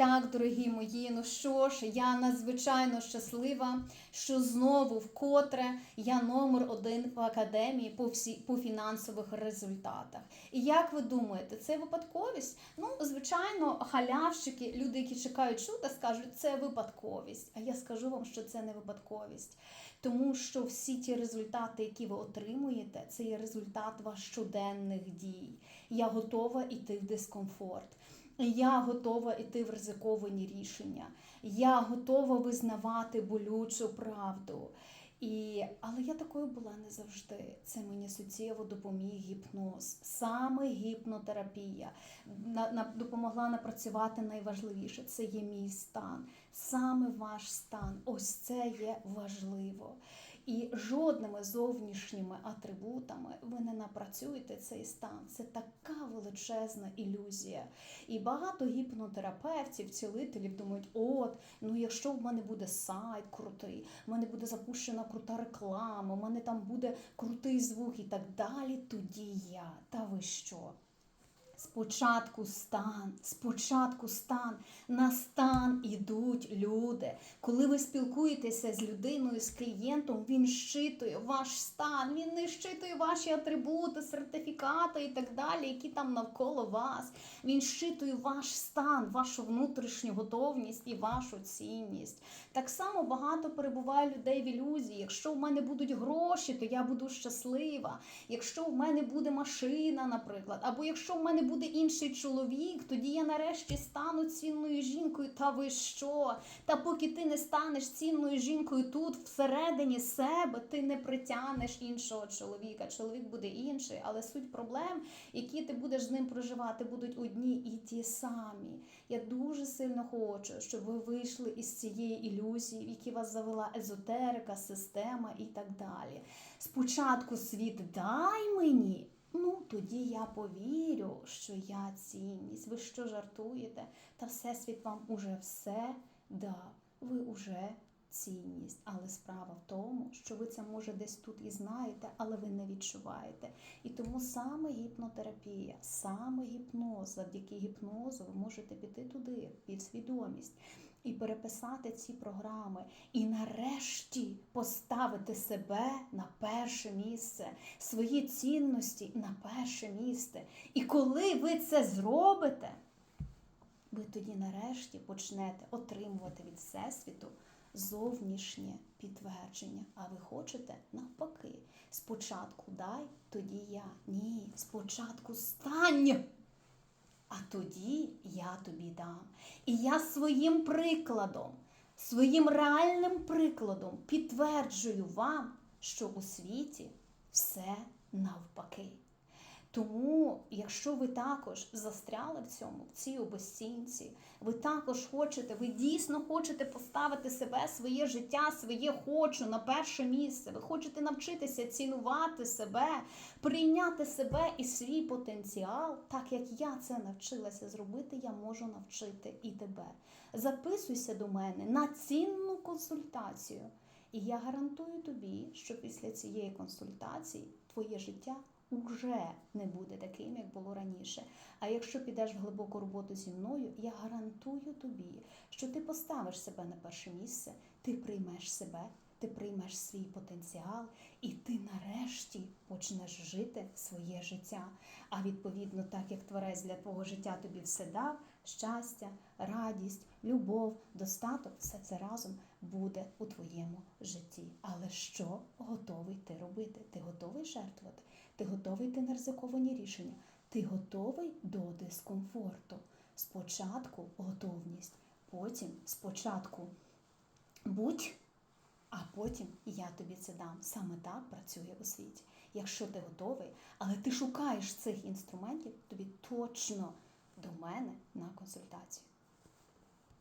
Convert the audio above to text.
Так, дорогі мої, ну що ж, я надзвичайно щаслива, що знову вкотре я номер один в академії по всі по фінансових результатах. І як ви думаєте, це випадковість? Ну, звичайно, халявщики, люди, які чекають чуда, скажуть, це випадковість. А я скажу вам, що це не випадковість. Тому що всі ті результати, які ви отримуєте, це є результат ваших щоденних дій. Я готова йти в дискомфорт. Я готова йти в ризиковані рішення. Я готова визнавати болючу правду. І, але я такою була не завжди. Це мені суттєво допоміг гіпноз, саме гіпнотерапія на, на, допомогла напрацювати найважливіше. Це є мій стан, саме ваш стан. Ось це є важливо. І жодними зовнішніми атрибутами ви не напрацюєте цей стан. Це така величезна ілюзія. І багато гіпнотерапевтів, цілителів думають: от, ну якщо в мене буде сайт крутий, в мене буде запущена крута реклама, в мене там буде крутий звук і так далі, тоді я. Та ви що? Спочатку стан, спочатку стан, на стан ідуть люди. Коли ви спілкуєтеся з людиною, з клієнтом, він щитує ваш стан, він не щитує ваші атрибути, сертифікати і так далі, які там навколо вас. Він щитує ваш стан, вашу внутрішню готовність і вашу цінність. Так само багато перебуває людей в ілюзії. Якщо в мене будуть гроші, то я буду щаслива. Якщо в мене буде машина, наприклад, або якщо в мене буде інший чоловік, тоді я нарешті стану цінною жінкою. Та ви що? Та поки ти не станеш цінною жінкою тут, всередині себе, ти не притягнеш іншого чоловіка. Чоловік буде інший, але суть проблем, які ти будеш з ним проживати, будуть одні і ті самі. Я дуже сильно хочу, щоб ви вийшли із цієї ілюзії, в які вас завела езотерика, система і так далі. Спочатку світ дай мені. Ну, тоді я повірю, що я цінність. Ви що жартуєте? Та Всесвіт вам уже все дав. Ви уже цінність. Але справа в тому, що ви це може десь тут і знаєте, але ви не відчуваєте. І тому саме гіпнотерапія, саме гіпноз, завдяки гіпнозу ви можете піти туди, в підсвідомість. І переписати ці програми, і нарешті поставити себе на перше місце, свої цінності на перше місце. І коли ви це зробите, ви тоді нарешті почнете отримувати від Всесвіту зовнішнє підтвердження. А ви хочете навпаки. Спочатку дай, тоді я. Ні, спочатку стань. А тоді я тобі дам. І я своїм прикладом, своїм реальним прикладом підтверджую вам, що у світі все навпаки. Тому, якщо ви також застряли в цьому, в цій обесцінці, ви також хочете, ви дійсно хочете поставити себе, своє життя, своє хочу на перше місце. Ви хочете навчитися цінувати себе, прийняти себе і свій потенціал, так як я це навчилася зробити, я можу навчити і тебе. Записуйся до мене на цінну консультацію. І я гарантую тобі, що після цієї консультації твоє життя уже не буде таким, як було раніше. А якщо підеш в глибоку роботу зі мною, я гарантую тобі, що ти поставиш себе на перше місце, ти приймеш себе, ти приймеш свій потенціал, і ти нарешті почнеш жити своє життя. А відповідно, так як творець для твого життя тобі все дав, щастя, радість, любов, достаток, все це разом буде у твоєму житті. Але що готовий ти робити? Ти готовий жертвувати? Ти готовий йти на ризиковані рішення? Ти готовий до дискомфорту? Спочатку готовність, потім спочатку будь, а потім я тобі це дам. Саме так працює у світі. Якщо ти готовий, але ти шукаєш цих інструментів, тобі точно до мене на консультацію.